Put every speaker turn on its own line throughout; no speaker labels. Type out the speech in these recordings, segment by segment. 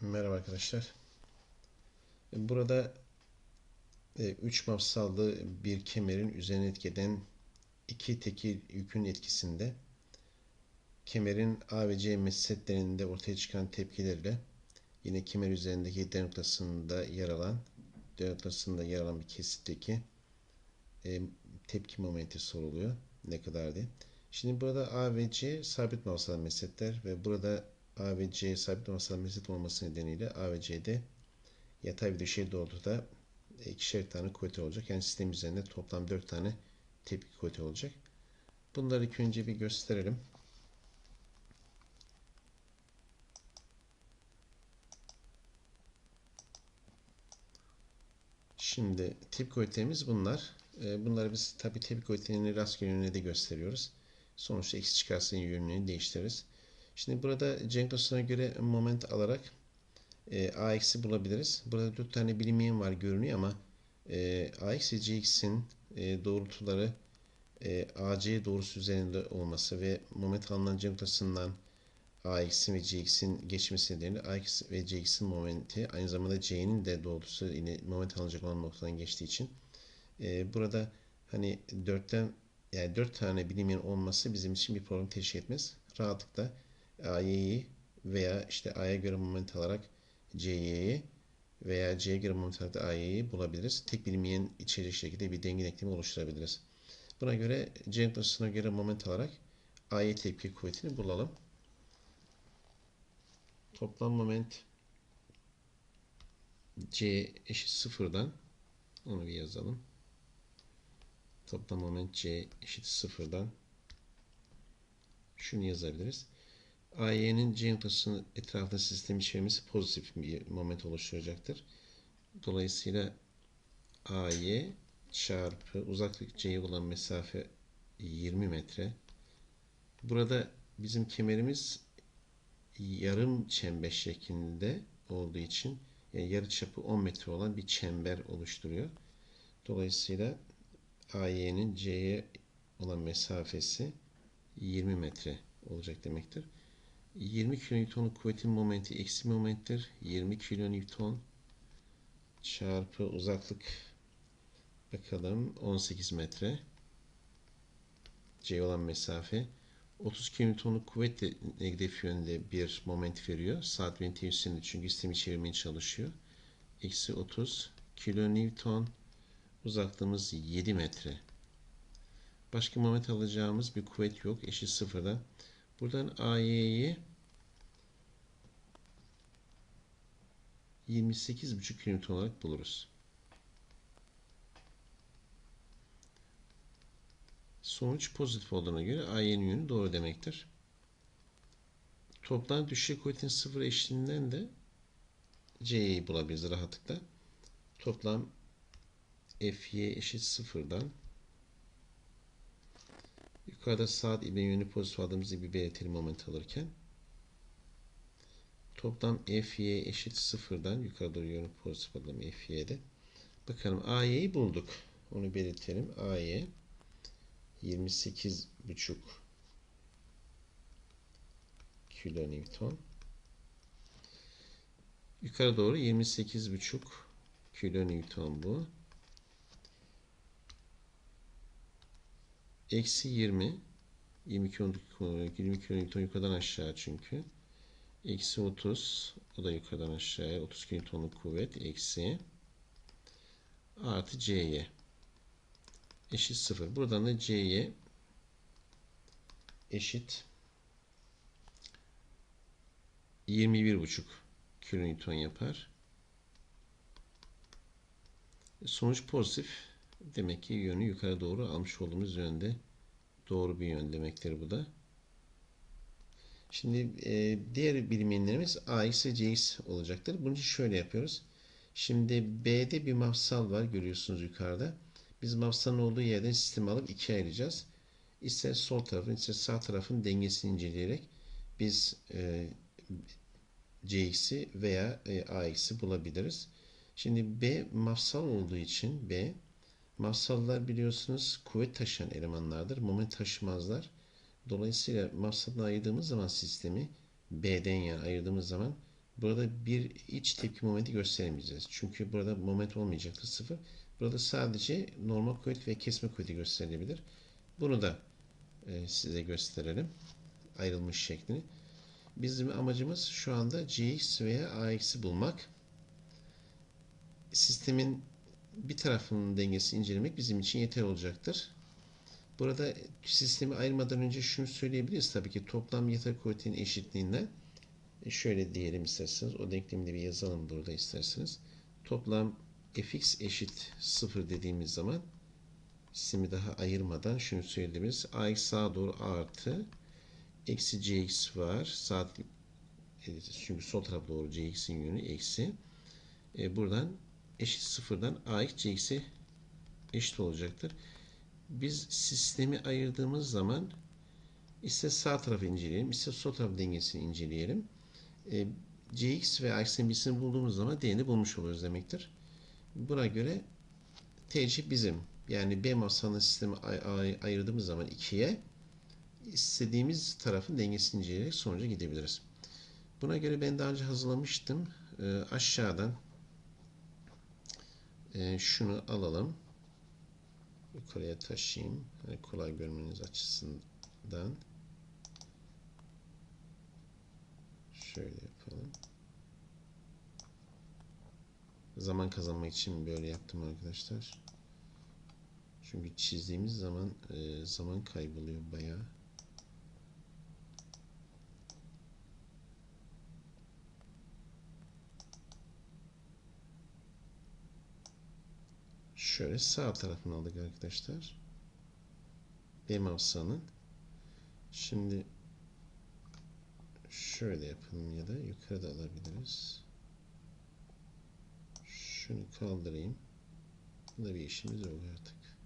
Merhaba arkadaşlar. Burada 3 mafsallı bir kemerin üzerine etkeden iki tekil yükün etkisinde kemerin A ve C mesletlerinde ortaya çıkan tepkilerle yine kemer üzerindeki D noktasında yer alan D noktasında yer alan bir kesitteki e, tepki momenti soruluyor. Ne kadar diye. Şimdi burada A ve C sabit mafsal mesletler ve burada A ve C sabit noktasal mesut olması nedeniyle A ve C'de yatay bir düşey doğrultuda ikişer tane kuvvet olacak. Yani sistem üzerinde toplam 4 tane tepki kuvveti olacak. Bunları ilk önce bir gösterelim. Şimdi tip kuvvetlerimiz bunlar. Ee, bunları biz tabi tepki kuvvetlerini rastgele yönüne de gösteriyoruz. Sonuçta eksi çıkarsa yönünü değiştiririz. Şimdi burada dosyasına göre moment alarak e, A eksi bulabiliriz. Burada 4 tane bilinmeyen var görünüyor ama e, A eksi Cx'in e, doğrultuları e, AC doğrusu üzerinde olması ve moment alınan Cenk dosyasından A eksi ve Cx'in geçmesi nedeniyle A eksi ve Cx'in momenti aynı zamanda C'nin de doğrultusu yine moment alınacak olan noktadan geçtiği için e, burada hani 4'ten yani 4 tane bilinmeyen olması bizim için bir problem teşkil etmez. Rahatlıkla A'yı veya işte A'ya göre moment alarak C'yi veya C'ye göre moment alarak A'yı bulabiliriz. Tek bilinmeyen içerik şekilde bir denge denklemi oluşturabiliriz. Buna göre C noktasına göre moment alarak A'ya tepki kuvvetini bulalım. Toplam moment C eşit sıfırdan onu bir yazalım. Toplam moment C eşit sıfırdan şunu yazabiliriz. AY'nin C noktasının etrafında sistemi çevirmesi pozitif bir moment oluşturacaktır. Dolayısıyla AY çarpı uzaklık C'ye olan mesafe 20 metre. Burada bizim kemerimiz yarım çember şeklinde olduğu için yani yarı çapı 10 metre olan bir çember oluşturuyor. Dolayısıyla AY'nin C'ye olan mesafesi 20 metre olacak demektir. 20 kilonewton kuvvetin momenti eksi momenttir. 20 kilonewton çarpı uzaklık bakalım 18 metre C olan mesafe 30 kilonewtonluk kuvvetle negatif yönde bir moment veriyor. Saat yöneti üstünde çünkü sistemi çevirmeye çalışıyor. Eksi 30 kilonewton uzaklığımız 7 metre. Başka moment alacağımız bir kuvvet yok. Eşit sıfırda. Buradan AY'yi 28,5 kN olarak buluruz. Sonuç pozitif olduğuna göre AY'nin yönü doğru demektir. Toplam düşey kuvvetin sıfır eşliğinden de C'yi bulabiliriz rahatlıkla. Toplam Fy eşit sıfırdan yukarıda saat ile yönü pozitif aldığımız bir belirtili moment alırken Toplam Fy eşit sıfırdan yukarı doğru yönü pozitif alalım Fy'de. Bakalım A'yı bulduk. Onu belirtelim. A'yı 28,5 kilonewton. Yukarı doğru 28,5 kilonewton bu. Eksi 20 20 kilonewton yukarıdan aşağı çünkü. Eksi 30. O da yukarıdan aşağıya. 30 kilonewtonluk kuvvet. Eksi. Artı C'ye. Eşit 0. Buradan da C'ye eşit 21,5 kilonewton yapar. Sonuç pozitif. Demek ki yönü yukarı doğru almış olduğumuz yönde doğru bir yön demektir bu da. Şimdi e, diğer bilinmeyenlerimiz AX ve CX olacaktır. Bunun için şöyle yapıyoruz. Şimdi B'de bir mafsal var görüyorsunuz yukarıda. Biz mafsalın olduğu yerden sistemi alıp ikiye ayıracağız. İster sol tarafın ister sağ tarafın dengesini inceleyerek biz e, CX'i veya e, AX'i bulabiliriz. Şimdi B mafsal olduğu için B mafsallar biliyorsunuz kuvvet taşıyan elemanlardır. Moment taşımazlar. Dolayısıyla mafsadına ayırdığımız zaman sistemi B'den yani ayırdığımız zaman Burada bir iç tepki momenti gösteremeyeceğiz. Çünkü burada moment olmayacaktır sıfır. Burada sadece normal kuvvet ve kesme kuvveti gösterilebilir. Bunu da e, size gösterelim. Ayrılmış şeklini. Bizim amacımız şu anda Gx veya Ax'i bulmak. Sistemin bir tarafının dengesini incelemek bizim için yeter olacaktır. Burada sistemi ayırmadan önce şunu söyleyebiliriz tabii ki toplam yeter kuvvetinin eşitliğinden e, şöyle diyelim isterseniz o denklemi de bir yazalım burada isterseniz. Toplam fx eşit 0 dediğimiz zaman sistemi daha ayırmadan şunu söyleyebiliriz. ax sağa doğru artı eksi cx var. Sağ çünkü sol tarafa doğru cx'in yönü eksi. E, buradan eşit sıfırdan ax cx'e eşit olacaktır. Biz sistemi ayırdığımız zaman ise sağ tarafı inceleyelim, ise sol taraf dengesini inceleyelim. E, Cx ve Ax'in birisini bulduğumuz zaman D'ni bulmuş oluruz demektir. Buna göre tercih bizim. Yani B masalını sistemi ay ayırdığımız zaman ikiye istediğimiz tarafın dengesini inceleyerek sonuca gidebiliriz. Buna göre ben daha önce hazırlamıştım. E, aşağıdan e, şunu alalım. Yukarıya taşıyayım. Hani kolay görmeniz açısından. Şöyle yapalım. Zaman kazanmak için böyle yaptım arkadaşlar. Çünkü çizdiğimiz zaman e, zaman kayboluyor bayağı. Şöyle sağ tarafını aldık arkadaşlar. B mavsanın. Şimdi şöyle yapalım ya da yukarıda alabiliriz. Şunu kaldırayım. Bunda bir işimiz yok artık.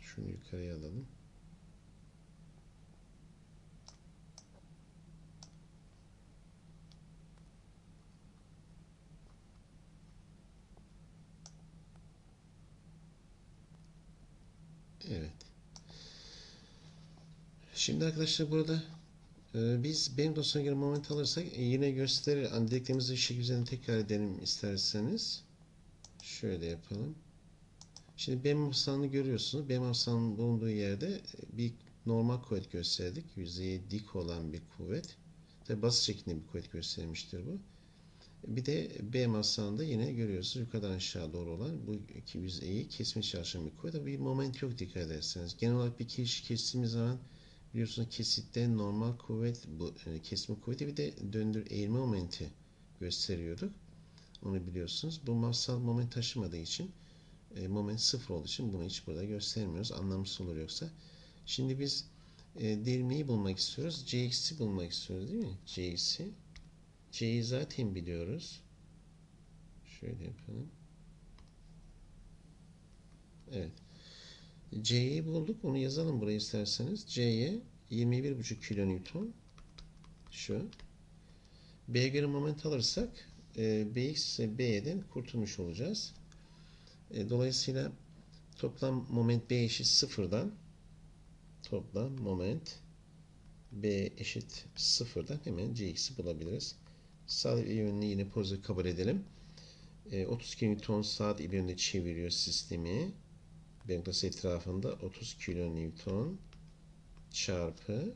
Şunu yukarıya alalım. Evet. Şimdi arkadaşlar burada e, biz benim dosyama göre moment alırsak e, yine gösterir. Hani dediklerimizi şekil üzerinde tekrar edelim isterseniz. Şöyle yapalım. Şimdi benim mafsanını görüyorsunuz. Benim mafsanın bulunduğu yerde e, bir normal kuvvet gösterdik. Yüzeye dik olan bir kuvvet. Tabi basit şeklinde bir kuvvet göstermiştir bu. Bir de B masalında yine görüyorsunuz yukarıdan aşağı doğru olan bu iki yüzeyi kesmeye çalışan bir kuvvet. Bir moment yok dikkat ederseniz. Genel olarak bir kesiş kestiğimiz zaman biliyorsunuz kesitte normal kuvvet, bu e, kesme kuvveti bir de döndür eğilme momenti gösteriyorduk. Onu biliyorsunuz. Bu masal moment taşımadığı için e, moment sıfır olduğu için bunu hiç burada göstermiyoruz. Anlamsız olur yoksa. Şimdi biz e, delmeyi bulmak istiyoruz. Cx'i bulmak istiyoruz değil mi? Cx'i. C'yi zaten biliyoruz. Şöyle yapalım. Evet. C'yi bulduk. Onu yazalım buraya isterseniz. C'ye 21,5 kilonewton şu. B'ye göre moment alırsak e, Bx ve B'den kurtulmuş olacağız. E, dolayısıyla toplam moment B eşit sıfırdan toplam moment B eşit sıfırdan hemen Cx'i bulabiliriz. Saat yönünü yine pozitif kabul edelim. E, 30 Newton saat yönünde çeviriyor sistemi. Banklası etrafında 30 Newton çarpı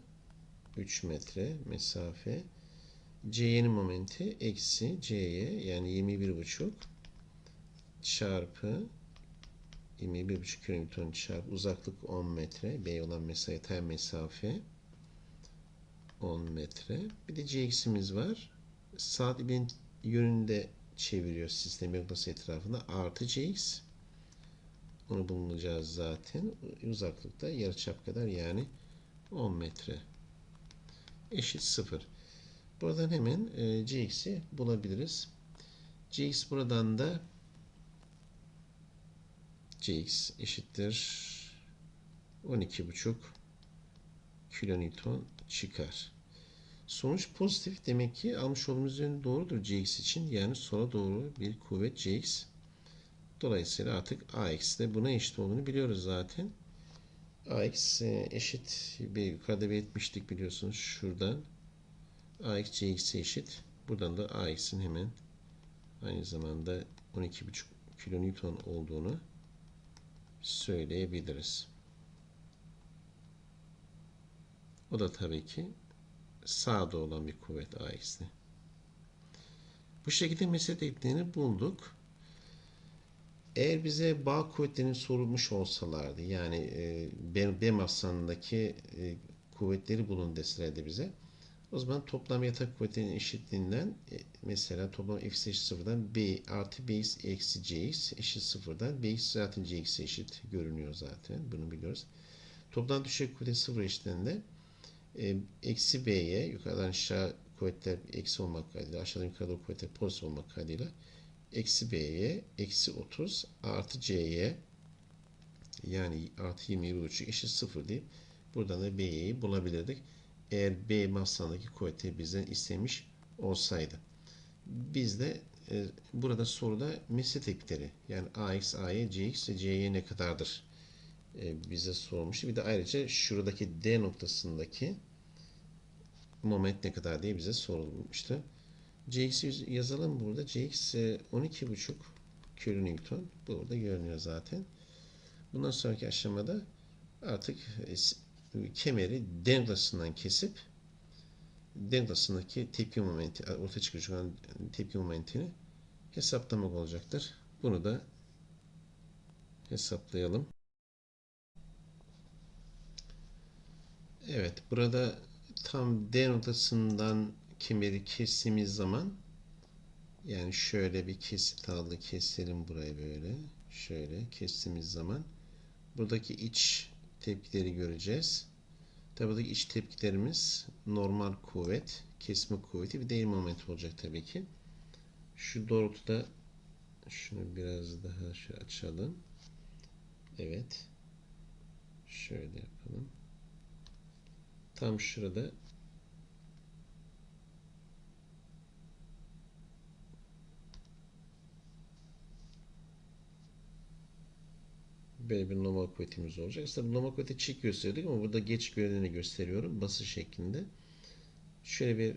3 metre mesafe. C'nin momenti eksi C'ye yani 21,5 çarpı 21,5 Newton çarpı uzaklık 10 metre. B olan mesafe mesafe 10 metre. Bir de Cx'imiz var saat yönünde çeviriyor sistem noktası etrafında. Artı cx onu bulunacağız zaten. Uzaklıkta yarıçap kadar yani 10 metre. Eşit 0 buradan hemen e, cx'i bulabiliriz. Cx buradan da cx eşittir. 12,5 kilonewton çıkar. Sonuç pozitif demek ki almış olduğumuz yön doğrudur Cx için. Yani sola doğru bir kuvvet Cx. Dolayısıyla artık Ax de buna eşit olduğunu biliyoruz zaten. AX e, eşit bir yukarıda belirtmiştik biliyorsunuz şuradan AX CX'e eşit. Buradan da AX'in hemen aynı zamanda 12,5 kilonewton olduğunu söyleyebiliriz. O da tabii ki sağda olan bir kuvvet AX'ti. Bu şekilde mesele tekniğini bulduk. Eğer bize bağ kuvvetlerinin sorulmuş olsalardı yani e, B, B masanındaki e, kuvvetleri bulun deselerdi bize o zaman toplam yatak kuvvetlerinin eşitliğinden e, mesela toplam x eşit sıfırdan b artı bx eksi cx eşit sıfırdan bx zaten cx eşit görünüyor zaten bunu biliyoruz. Toplam düşük kuvvetin sıfır eşitliğinde e, eksi b'ye yukarıdan aşağı kuvvetler eksi olmak kaydıyla aşağıdan yukarıda kuvvetler pozitif olmak kaydıyla eksi b'ye eksi 30 artı c'ye yani artı 27,5 eşit 0 deyip buradan da b'yi bulabilirdik. Eğer b masadaki kuvveti bizden istemiş olsaydı. Biz de e, burada soruda mesele tepkileri yani ax, a'ya, cx ve c'ye ne kadardır bize sormuştu. Bir de ayrıca şuradaki d noktasındaki moment ne kadar diye bize sorulmuştu. Cx yazalım burada. Cx 12,5 kilonewton. Burada görünüyor zaten. Bundan sonraki aşamada artık kemeri denklasından kesip denklasındaki tepki momenti, ortaya çıkacak olan tepki momentini hesaplamak olacaktır. Bunu da hesaplayalım. Evet, burada tam D noktasından kemeri kestiğimiz zaman yani şöyle bir kesit aldı keselim burayı böyle şöyle kestiğimiz zaman buradaki iç tepkileri göreceğiz. Tabii buradaki iç tepkilerimiz normal kuvvet, kesme kuvveti bir değil moment olacak tabii ki. Şu doğrultuda şunu biraz daha şöyle açalım. Evet. Şöyle yapalım. Tam şurada böyle bir normal kuvvetimiz olacak. İşte bu normal kuvveti çift gösterdik ama burada geç görüneni gösteriyorum basış şeklinde. Şöyle bir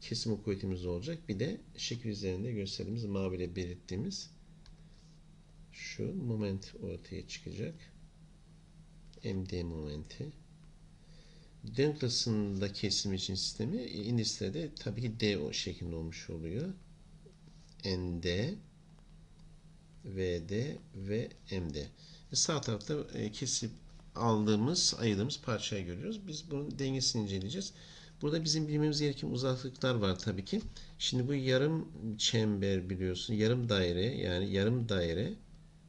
kesim kuvvetimiz olacak. Bir de şekil üzerinde gösterdiğimiz maviyle belirttiğimiz şu moment ortaya çıkacak. MD momenti. Denklas'ın kesim için sistemi indislerde tabii ki D şeklinde olmuş oluyor. ND VD ve MD. Sağ tarafta e, kesip aldığımız, ayırdığımız parçayı görüyoruz. Biz bunun dengesini inceleyeceğiz. Burada bizim bilmemiz gereken uzaklıklar var tabii ki. Şimdi bu yarım çember biliyorsun. Yarım daire yani yarım daire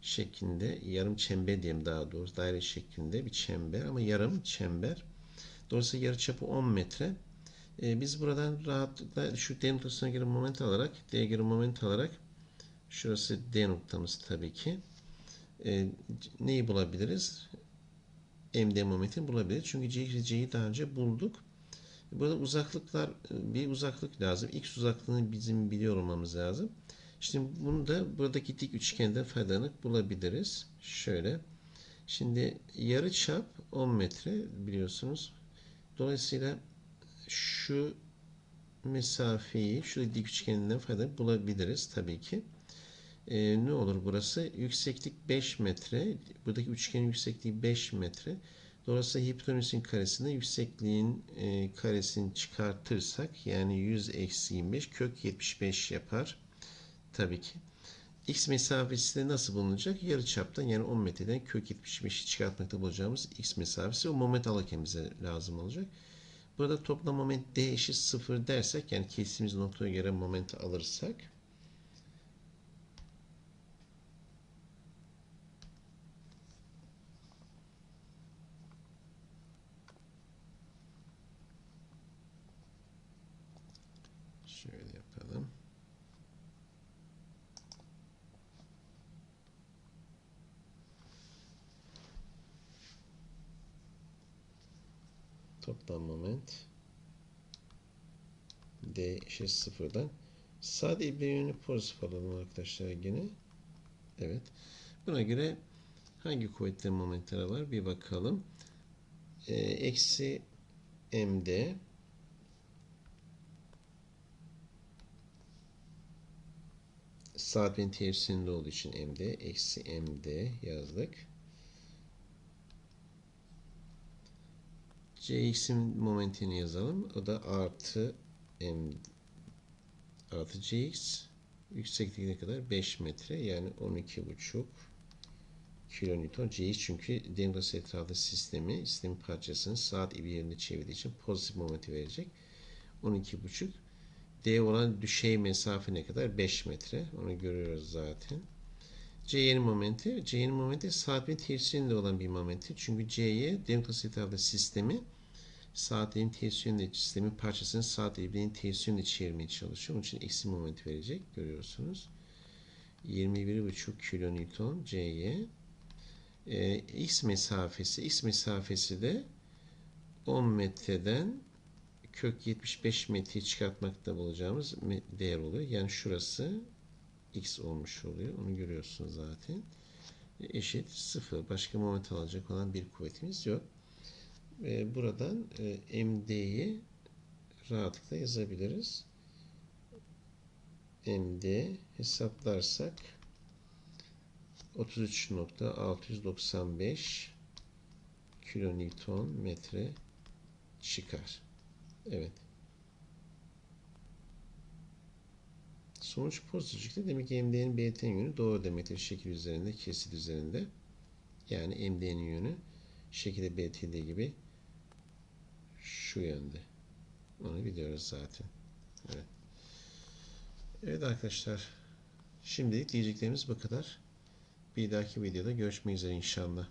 şeklinde yarım çember diyeyim daha doğrusu daire şeklinde bir çember ama yarım çember. Dolayısıyla yarıçapı 10 metre. Ee, biz buradan rahatlıkla şu D noktasına göre moment alarak D'ye göre moment alarak şurası D noktamız tabii ki e, neyi bulabiliriz? MD momentini bulabiliriz. Çünkü C C'yi daha önce bulduk. Burada uzaklıklar bir uzaklık lazım. X uzaklığını bizim biliyor olmamız lazım. Şimdi bunu da buradaki dik üçgenden faydalanıp bulabiliriz. Şöyle. Şimdi yarı çap 10 metre biliyorsunuz. Dolayısıyla şu mesafeyi şu dik üçgeninden faydalanıp bulabiliriz tabii ki e, ne olur burası? Yükseklik 5 metre. Buradaki üçgenin yüksekliği 5 metre. Dolayısıyla hipotenüsün karesinde yüksekliğin e, karesini çıkartırsak yani 100 eksi 25 kök 75 yapar. Tabii ki. X mesafesi nasıl bulunacak? Yarı çaptan yani 10 metreden kök 75'i çıkartmakta bulacağımız X mesafesi o moment alırken bize lazım olacak. Burada toplam moment D eşit 0 dersek yani kestiğimiz noktaya göre momenti alırsak Şöyle yapalım. Toplam moment D eşit sıfırdan. Sade ibre yönlü pozitif alalım arkadaşlar yine. Evet. Buna göre hangi kuvvetlerin momentleri var bir bakalım. e, eksi m'de saat tersinde olduğu için m'de eksi m'de yazdık. Cx'in momentini yazalım. O da artı m artı Gx yükseklik ne kadar? 5 metre yani 12,5 kilonewton Gx çünkü Douglas etrafı sistemi sistemin parçasını saat bir yerinde çevirdiği için pozitif momenti verecek. 12,5 D olan düşey mesafe ne kadar? 5 metre. Onu görüyoruz zaten. C'nin momenti. C'nin momenti saatin tersinde olan bir momenti. Çünkü C'ye Douglas etrafı sistemi saatlerin ters yönünde sistemin parçasını saat evrenin ters yönünde çevirmeye çalışıyor. Onun için eksi moment verecek. Görüyorsunuz. 21,5 kilonewton C'ye. Ee, X mesafesi. X mesafesi de 10 metreden kök 75 metreyi çıkartmakta bulacağımız değer oluyor. Yani şurası X olmuş oluyor. Onu görüyorsunuz zaten. Eşit 0. Başka moment alacak olan bir kuvvetimiz yok. Ve buradan e, MD'yi rahatlıkla yazabiliriz. MD hesaplarsak 33.695 kilonewton metre çıkar. Evet. Sonuç pozitif çıktı. Demek ki MD'nin BT'nin yönü doğru demektir. Şekil üzerinde, kesit üzerinde. Yani MD'nin yönü şekilde BTD gibi şu yönde. Onu biliyoruz zaten. Evet. Evet arkadaşlar. Şimdilik diyeceklerimiz bu kadar. Bir dahaki videoda görüşmek üzere inşallah.